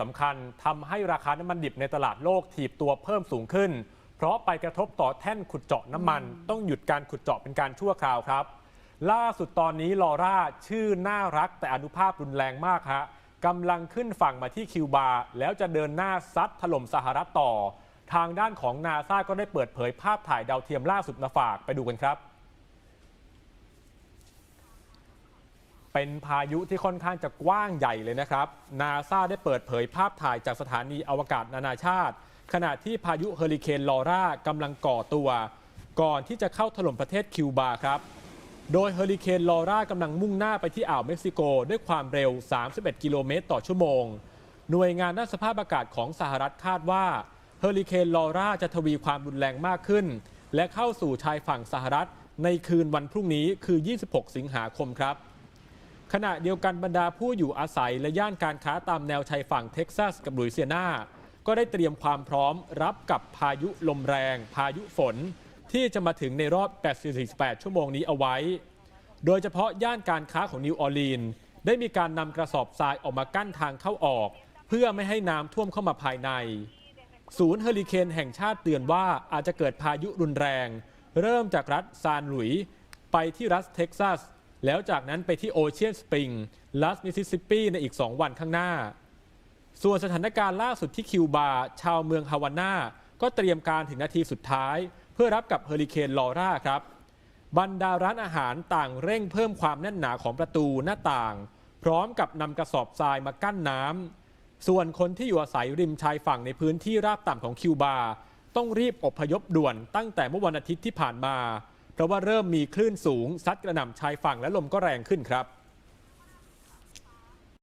สำคัญทำให้ราคาน้ำมันดิบในตลาดโลกถีบตัวเพิ่มสูงขึ้น เพราะไปกระทบต่อแท่นขุดเจาะน้ำมัน ต้องหยุดการขุดเจาะเป็นการชั่วคราวครับ ล่าสุดตอนนี้ลอร่าชื่อน่ารักแต่อนุภาพรุนแรงมากฮะกำลังขึ้นฝั่งมาที่คิวบาแล้วจะเดินหน้าซัดถล่มสหรัฐต่อ ทางด้านของนาซาก็ได้เปิดเผยภาพถ่ายดาวเทียมล่าสุดมาฝากไปดูกันครับ เป็นพายุที่ค่อนข้างจะกว้างใหญ่เลยนะครับ นาซาได้เปิดเผยภาพถ่ายจากสถานีอวกาศนานาชาติ ขณะที่พายุเฮอริเคนลอร่ากำลังก่อตัว ก่อนที่จะเข้าถล่มประเทศคิวบาครับ โดยเฮอริเคนลอร่ากำลังมุ่งหน้าไปที่อ่าวเม็กซิโก ด้วยความเร็ว 31 กิโลเมตรต่อชั่วโมง หน่วยงานด้านสภาพอากาศของสหรัฐคาดว่าเฮอริเคนลอร่าจะทวีความรุนแรงมากขึ้น และเข้าสู่ชายฝั่งสหรัฐในคืนวันพรุ่งนี้คือ 26 สิงหาคมครับ ขณะเดียวกันบรรดาผู้อยู่อาศัยและย่านการค้าตามแนวชายฝั่งเท็กซัสกับลุยเซียนาก็ได้เตรียมความพร้อมรับกับพายุลมแรง พายุฝน ที่จะมาถึงในรอบ88ชั่วโมงนี้เอาไว้ โดยเฉพาะย่านการค้าของนิวออร์ลีนส์ได้มีการนำกระสอบทรายออกมากั้นทางเข้าออก เพื่อไม่ให้น้ำท่วมเข้ามาภายใน ศูนย์เฮอริเคนแห่งชาติเตือนว่าอาจจะเกิดพายุรุนแรง เริ่มจากรัฐซานหลุยส์ไปที่รัฐเท็กซัส แล้วจากนั้นไปที่โอเชียนสปริงรัฐมิสซิสซิปปีในอีก 2 วันข้างหน้า ส่วนสถานการณ์ล่าสุดที่คิวบาชาวเมืองฮาวาน่าก็เตรียมการถึงนาทีสุดท้าย เพื่อรับกับเฮอริเคนลอร่าครับ บรรดาร้านอาหารต่างเร่งเพิ่มความแน่นหนาของประตูหน้าต่าง พร้อมกับนำกระสอบทรายมากั้นน้ำส่วนคนที่อยู่อาศัยริมชายฝั่งในพื้นที่ราบต่ำของคิวบาต้องรีบอพยพด่วนตั้งแต่เมื่อวันอาทิตย์ที่ผ่านมา เพราะว่าเริ่มมีคลื่นสูงซัดกระหน่ำชายฝั่งและลมก็แรงขึ้นครับ